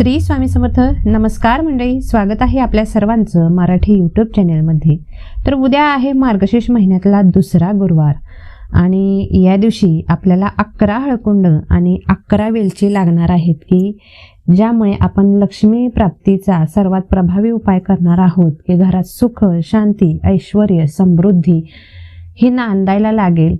श्री स्वामी समर्थ. नमस्कार मंडळी स्वागत आहे आपल्या सर्वांचं मराठी यूट्यूब चॅनलमध्ये तर उद्या आहे मार्गशीर्ष महिन्यातला दुसरा गुरुवार आणि या दिवशी आपल्याला अकरा हळकुंड आणि अकरा वेलची लागणार आहेत की ज्यामुळे आपण लक्ष्मी प्राप्तीचा सर्वात प्रभावी उपाय करणार आहोत की घरात सुख शांती ऐश्वर समृद्धी हे नांदायला लागेल.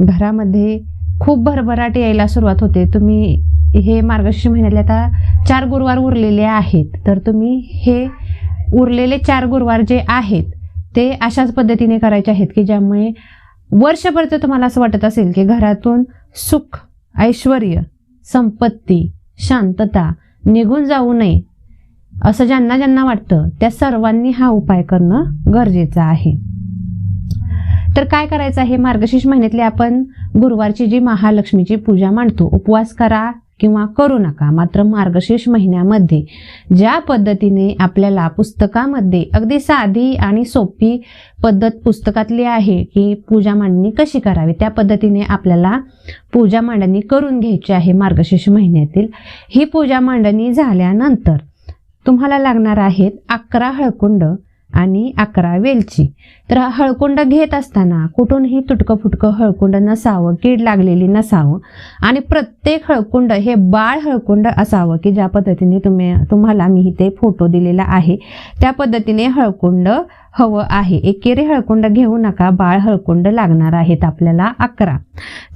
घरामध्ये खूप भरभराट यायला सुरुवात होते. तुम्ही हे मार्गशीर्ष महिन्यातले आता चार गुरुवार उरलेले आहेत. तर तुम्ही हे उरलेले चार गुरुवार जे आहेत ते अशाच पद्धतीने करायचे आहेत की ज्यामुळे वर्षभरचं तुम्हाला असं वाटत असेल की घरातून सुख ऐश्वर संपत्ती शांतता निघून जाऊ नये असं ज्यांना ज्यांना वाटतं त्या सर्वांनी हा उपाय करणं गरजेचं आहे. तर काय करायचं आहे? मार्गशीर्ष महिन्यातली आपण गुरुवारची जी महालक्ष्मीची पूजा मांडतो उपवास करा. किंवा करू नका. मात्र मार्गशीर्ष महिन्यामध्ये ज्या पद्धतीने आपल्याला पुस्तकामध्ये अगदी साधी आणि सोपी पद्धत पुस्तकातली आहे की पूजा मांडणी कशी करावी त्या पद्धतीने आपल्याला पूजा मांडणी करून घ्यायची आहे मार्गशीर्ष महिन्यातील. ही पूजा मांडणी झाल्यानंतर तुम्हाला लागणार आहेत अकरा हळकुंड. आणि अकरा वेलची. तर हा हळकुंड घेत असताना कुठूनही तुटकं फुटकं हळकुंड नसावं कीड लागलेली नसावं. आणि प्रत्येक हळकुंड हे बाळ हळकुंड असावं की ज्या पद्धतीने तुम्ही तुम्हाला मी इथे फोटो दिलेला आहे. त्या पद्धतीने हळकुंड हवं आहे. एकेरी हळकुंड घेऊ नका बाळ हळकुंड लागणार आहेत आपल्याला अकरा.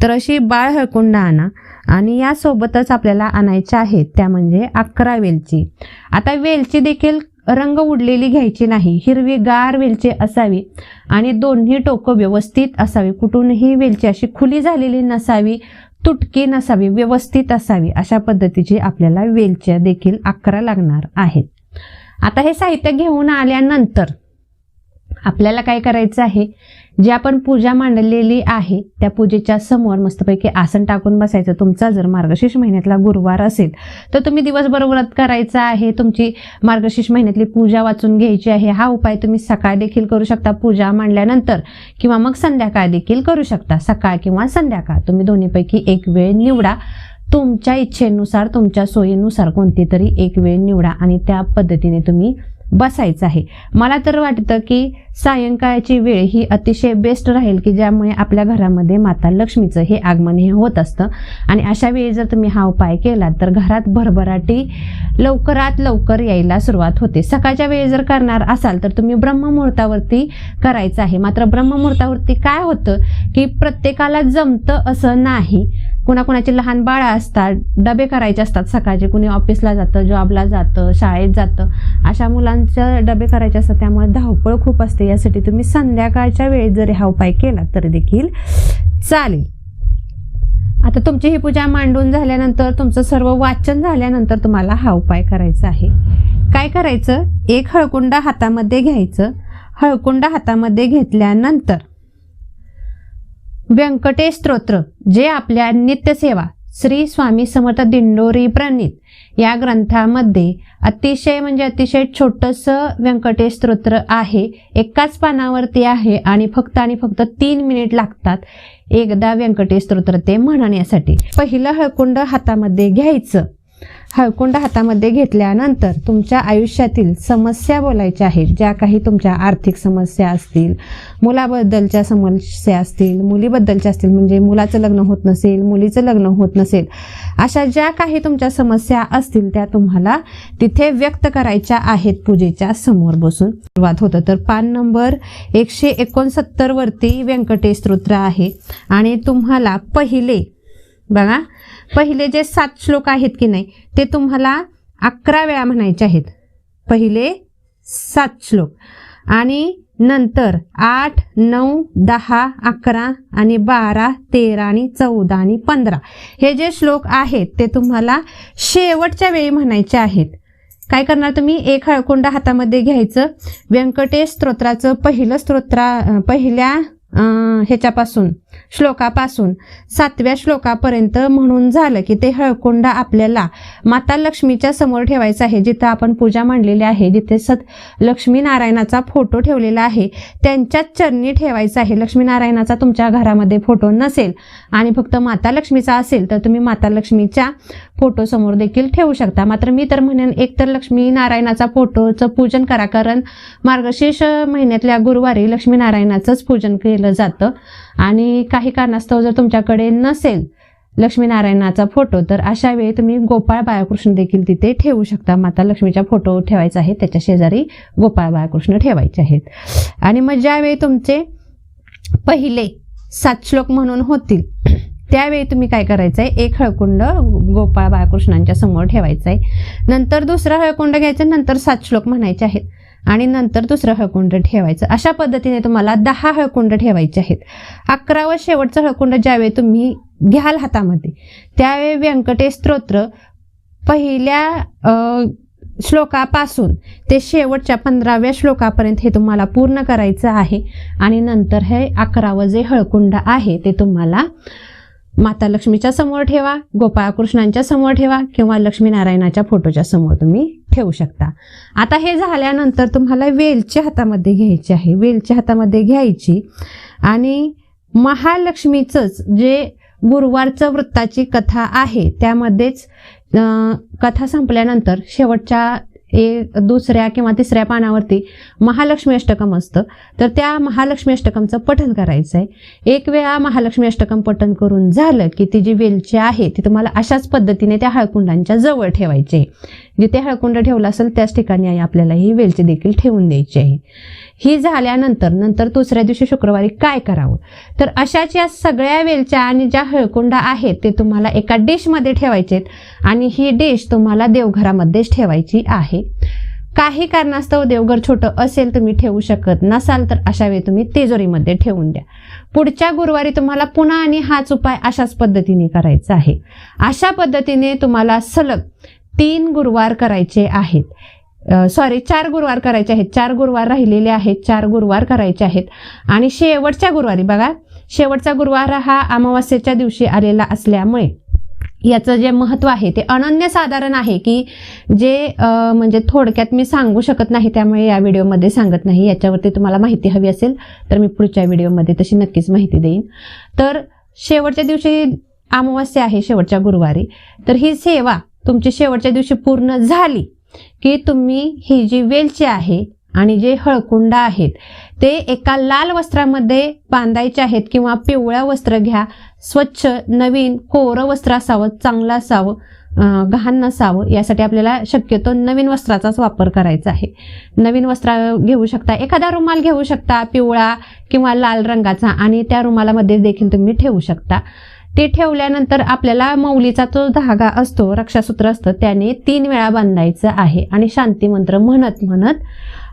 तर अशी बाळ हळकुंड आणा आणि यासोबतच आपल्याला आणायच्या आहेत त्या म्हणजे अकरा वेलची. आता वेलची देखील रंग उडलेली घ्यायची नाही. हिरवी गार वेलची असावी आणि दोन्ही टोकं व्यवस्थित असावी. कुठूनही वेलची अशी खुली झालेली नसावी तुटकी नसावी व्यवस्थित असावी अशा पद्धतीची आपल्याला वेलच्या देखील अकरा लागणार आहेत. आता हे साहित्य घेऊन आल्यानंतर आपल्याला काय करायचं आहे? जी आपण पूजा मांडलेली आहे त्या पूजेच्या समोर मस्तपैकी आसन टाकून बसायचं. तुमचा जर मार्गशीर्ष महिन्यातला गुरुवार असेल तर तुम्ही दिवसभर व्रत करायचा आहे तुमची मार्गशीर्ष महिन्यातली पूजा वाचून घ्यायची आहे. हा उपाय तुम्ही सकाळ देखील करू शकता पूजा मांडल्यानंतर किंवा मग संध्याकाळ देखील करू शकता. सकाळ किंवा संध्याकाळ. तुम्ही दोन्हीपैकी एक वेळ निवडा. तुमच्या इच्छेनुसार तुमच्या सोयीनुसार कोणती तरी एक वेळ निवडा आणि त्या पद्धतीने तुम्ही बसायचं आहे. मला तर वाटतं की सायंकाळची वेळ ही अतिशय बेस्ट राहील की ज्यामुळे आपल्या घरामध्ये माता लक्ष्मीचं हे आगमन हे होत असतं. आणि अशा वेळी जर तुम्ही हा उपाय केला तर घरात भरभराटी लवकरात लवकर यायला सुरुवात होते. सकाळच्या वेळी जर करणार असाल तर तुम्ही ब्रह्ममुहूर्तावरती करायचं आहे. मात्र ब्रह्ममुहूर्तावरती काय होतं की प्रत्येकाला जमतं असं नाही. कुणाकुणाचे लहान बाळं असतात डबे करायचे असतात सकाळचे. कुणी ऑफिसला जातं जॉबला जातं शाळेत जातं. अशा मुलांच्या डबे करायचे असतात त्यामुळे धावपळ खूप असते. यासाठी तुम्ही संध्याकाळच्या वेळेत जर हा उपाय केला तर देखील चालेल. आता तुमची ही पूजा मांडून झाल्यानंतर तुमचं सर्व वाचन झाल्यानंतर तुम्हाला हा उपाय करायचा आहे. काय करायचं? एक हळकुंड हातामध्ये घ्यायचं. हळकुंड हातामध्ये घेतल्यानंतर व्यंकटेश स्तोत्र जे आपल्या नित्यसेवा श्री स्वामी समर्थ दिंडोरी प्रणित या ग्रंथामध्ये अतिशय म्हणजे अतिशय छोटंसं व्यंकटेश स्तोत्र आहे. एकाच पानावरती आहे आणि फक्त आणि फक्त तीन मिनिट लागतात एकदा व्यंकटेश स्तोत्र ते म्हणण्यासाठी. पहिलं हळकुंड हातामध्ये घ्यायचं. हळकुंड हातामध्ये घेतल्यानंतर तुमच्या आयुष्यातील समस्या बोलायच्या आहेत. ज्या काही तुमच्या आर्थिक समस्या असतील मुलाबद्दलच्या समस्या असतील मुलीबद्दलच्या असतील म्हणजे मुलाचं लग्न होत नसेल मुलीचं लग्न होत नसेल अशा ज्या काही तुमच्या समस्या असतील त्या तुम्हाला तिथे व्यक्त करायच्या आहेत पूजेच्या समोर बसून. सुरुवात होतं. तर पान नंबर एकशे एकोणसत्तरवरती व्यंकटेश स्तोत्र आहे आणि तुम्हाला पहिले बघा. पहिले जे सात श्लोक आहेत की नाही ते तुम्हाला अकरा वेळा म्हणायचे आहेत. पहिले सात श्लोक. आणि नंतर आठ नऊ दहा अकरा आणि बारा तेरा आणि चौदा आणि पंधरा. हे जे श्लोक आहेत ते तुम्हाला शेवटच्या वेळी म्हणायचे आहेत. काय करणार तुम्ही? एक हळकुंड हातामध्ये घ्यायचं. व्यंकटेश स्तोत्राचं पहिलं स्तोत्रा पहिल्या ह्याच्यापासून. श्लोकापासून सातव्या श्लोकापर्यंत म्हणून झालं की ते हळकुंड आपल्याला माता लक्ष्मीच्या समोर ठेवायचं आहे. जिथं आपण पूजा मांडलेली आहे जिथे सत लक्ष्मीनारायणाचा फोटो ठेवलेला आहे त्यांच्याच चरणी ठेवायचा आहे. लक्ष्मीनारायणाचा तुमच्या घरामध्ये फोटो नसेल आणि फक्त माता लक्ष्मीचा असेल तर तुम्ही माता लक्ष्मीच्या फोटोसमोर देखील ठेवू शकता. मात्र मी तर म्हणेन एक तर लक्ष्मीनारायणाचा फोटोचं पूजन करा कारण मार्गशीर्ष महिन्यातल्या गुरुवारी लक्ष्मीनारायणाचंच पूजन केलं जातं. आणि काही कारणास्तव जर तुमच्याकडे नसेल लक्ष्मीनारायणाचा फोटो तर अशा वेळी तुम्ही गोपाळ बाळकृष्ण देखील तिथे ठेवू शकता. माता लक्ष्मीचा फोटो ठेवायचा आहे त्याच्या शेजारी गोपाळ बाळकृष्ण ठेवायचे आहेत. आणि मग ज्यावेळी तुमचे पहिले सात श्लोक म्हणून होतील त्यावेळी तुम्ही काय करायचं आहे एक हळकुंड गोपाळ बाळकृष्णांच्या समोर ठेवायचं आहे नंतर दुसरं हळकुंड घ्यायचं नंतर सात श्लोक म्हणायचे आहेत. आणि नंतर दुसरं हळकुंड ठेवायचं. अशा पद्धतीने तुम्हाला दहा हळकुंड ठेवायचे आहेत. अकरा व शेवटचं हळकुंड ज्यावेळी तुम्ही घ्याल हातामध्ये त्यावेळी व्यंकटेश स्तोत्र पहिल्या श्लोकापासून ते शेवटच्या पंधराव्या श्लोकापर्यंत हे तुम्हाला पूर्ण करायचं आहे. आणि नंतर हे अकरावं जे हळकुंड आहे ते तुम्हाला माता लक्ष्मीच्या समोर ठेवा गोपाळकृष्णांच्या समोर ठेवा किंवा लक्ष्मीनारायणाच्या फोटोच्या समोर तुम्ही ठेवू शकता. आता हे झाल्यानंतर तुम्हाला वेलची हातामध्ये घ्यायची आहे. वेलची हातामध्ये घ्यायची आणि महालक्ष्मीचंच जे गुरुवारचं वृत्ताची कथा आहे त्यामध्येच कथा संपल्यानंतर शेवटच्या एक दुसऱ्या किंवा तिसऱ्या पानावरती महालक्ष्मी अष्टकम असतं. तर त्या महालक्ष्मी अष्टकमचं पठन करायचं आहे एक वेळा महालक्ष्मी अष्टकम पठन करून झालं की ती जी वेलची आहे ती तुम्हाला अशाच पद्धतीने त्या हळकुंडांच्या जवळ ठेवायची जिथे हळकुंड ठेवलं असेल त्याच ठिकाणी आई आपल्याला ही वेलची देखील ठेवून द्यायची आहे. ही झाल्यानंतर नंतर दुसऱ्या दिवशी शुक्रवारी काय करावं? तर अशाच या सगळ्या वेलच्या आणि ज्या हळकुंडा आहेत ते तुम्हाला एका डिशमध्ये ठेवायचे आहेत आणि ही डिश तुम्हाला देवघरामध्येच ठेवायची आहे. काही कारणास्तव देवघर छोटं असेल तुम्ही ठेवू शकत नसाल तर अशा वेळी तुम्ही तिजोरीमध्ये ठेवून द्या. पुढच्या गुरुवारी तुम्हाला पुन्हा आणि हाच उपाय अशाच पद्धतीने करायचा आहे. अशा पद्धतीने तुम्हाला सलग तीन गुरुवार करायचे आहेत. सॉरी चार गुरुवार करायचे आहेत. चार गुरुवार राहिलेले आहेत. चार गुरुवार करायचे आहेत. आणि शेवटच्या गुरुवारी बघा शेवटचा गुरुवार हा अमावास्येच्या दिवशी आलेला असल्यामुळे याचं जे महत्त्व आहे ते अनन्यसाधारण आहे की जे म्हणजे थोडक्यात मी सांगू शकत नाही त्यामुळे या व्हिडिओमध्ये सांगत नाही. याच्यावरती तुम्हाला माहिती हवी असेल तर मी पुढच्या व्हिडिओमध्ये तशी नक्कीच माहिती देईन. तर शेवटच्या दिवशी अमावास्या आहे शेवटच्या गुरुवारी. तर ही सेवा तुमची शेवटच्या दिवशी पूर्ण झाली की तुम्ही ही जी वेलची आहे आणि जे हळकुंड आहेत ते एका लाल वस्त्रामध्ये बांधायचे आहेत किंवा पिवळ्या वस्त्र घ्या स्वच्छ नवीन कोरं वस्त्र असावं चांगलं असावं घाण नसावं यासाठी आपल्याला शक्यतो नवीन वस्त्राचाच वापर करायचा आहे. नवीन वस्त्र घेऊ शकता एखादा रुमाल घेऊ शकता पिवळा किंवा लाल रंगाचा आणि त्या रुमालामध्ये देखील तुम्ही ठेवू शकता. ते ठेवल्यानंतर आपल्याला मौलीचा जो धागा असतो रक्षासूत्र असतं त्याने तीन वेळा बांधायचं आहे. आणि शांती मंत्र म्हणत म्हणत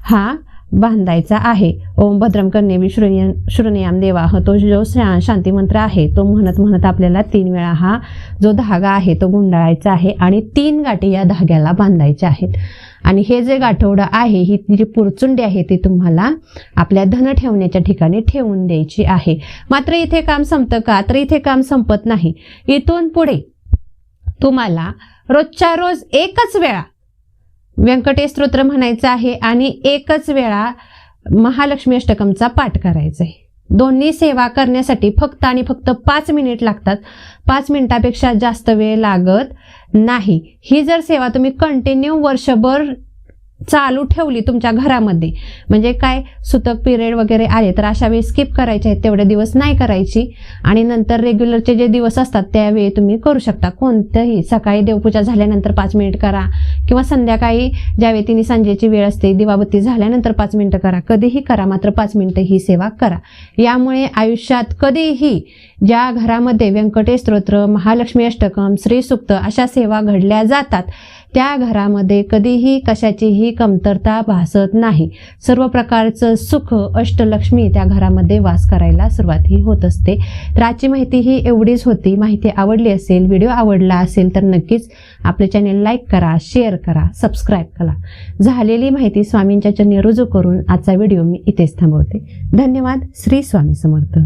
हा बांधायचा आहे. ओम भद्रम कन्ये श्रुनियम श्रुनियाम तो जो शा- शांती मंत्र आहे तो म्हणत म्हणत आपल्याला तीन वेळा हा जो धागा आहे तो गुंडाळायचा आहे आणि तीन गाठी या धाग्याला बांधायच्या आहेत. आणि हे जे गाठोडं आहे ही जी पुरचुंडी आहे ती तुम्हाला आपल्या धन ठेवण्याच्या ठिकाणी ठेवून द्यायची आहे. मात्र इथे काम संपतं का? तर इथे काम संपत नाही. इथून पुढे तुम्हाला रोजच्या रोज एकच वेळा व्यंकटेश स्तोत्र म्हणायचं आहे आणि एकच वेळा महालक्ष्मी अष्टकमचा पाठ करायचा आहे. दोन्ही सेवा करण्यासाठी फक्त आणि फक्त पाच मिनिट लागतात. पाच मिनिटापेक्षा जास्त वेळ लागत नाही. ही जर सेवा तुम्ही कंटिन्यू वर्षभर चालू ठेवली तुमच्या घरामध्ये. म्हणजे काय सुतक पिरियड वगैरे आले तर अशा वेळी स्किप करायचे आहेत तेवढे दिवस नाही करायची. आणि नंतर रेग्युलरचे जे दिवस असतात त्यावेळी तुम्ही करू शकता. कोणतंही सकाळी देवपूजा झाल्यानंतर पाच मिनिट करा. किंवा संध्याकाळी ज्यावेळी तिने संजेची वेळ असते दिवाबत्ती झाल्यानंतर पाच मिनिटं करा. कधीही करा मात्र पाच मिनिटं ही सेवा करा. यामुळे आयुष्यात कधीही ज्या घरामध्ये व्यंकटेश स्तोत्र महालक्ष्मी अष्टकम श्रीसुक्त अशा सेवा घडल्या जातात. त्या घरामध्ये कधीही कशाचीही कमतरता भासत नाही. सर्व प्रकारचं सुख अष्टलक्ष्मी त्या घरामध्ये वास करायला सुरुवात ही होत असते. तर आजची माहिती ही एवढीच होती. माहिती आवडली असेल व्हिडिओ आवडला असेल तर नक्कीच आपले चॅनेल लाईक करा शेअर करा सबस्क्राईब करा. झालेली माहिती स्वामींच्या चरणी रुजू करून आजचा व्हिडिओ मी इथेच थांबवते. धन्यवाद. श्री स्वामी समर्थ.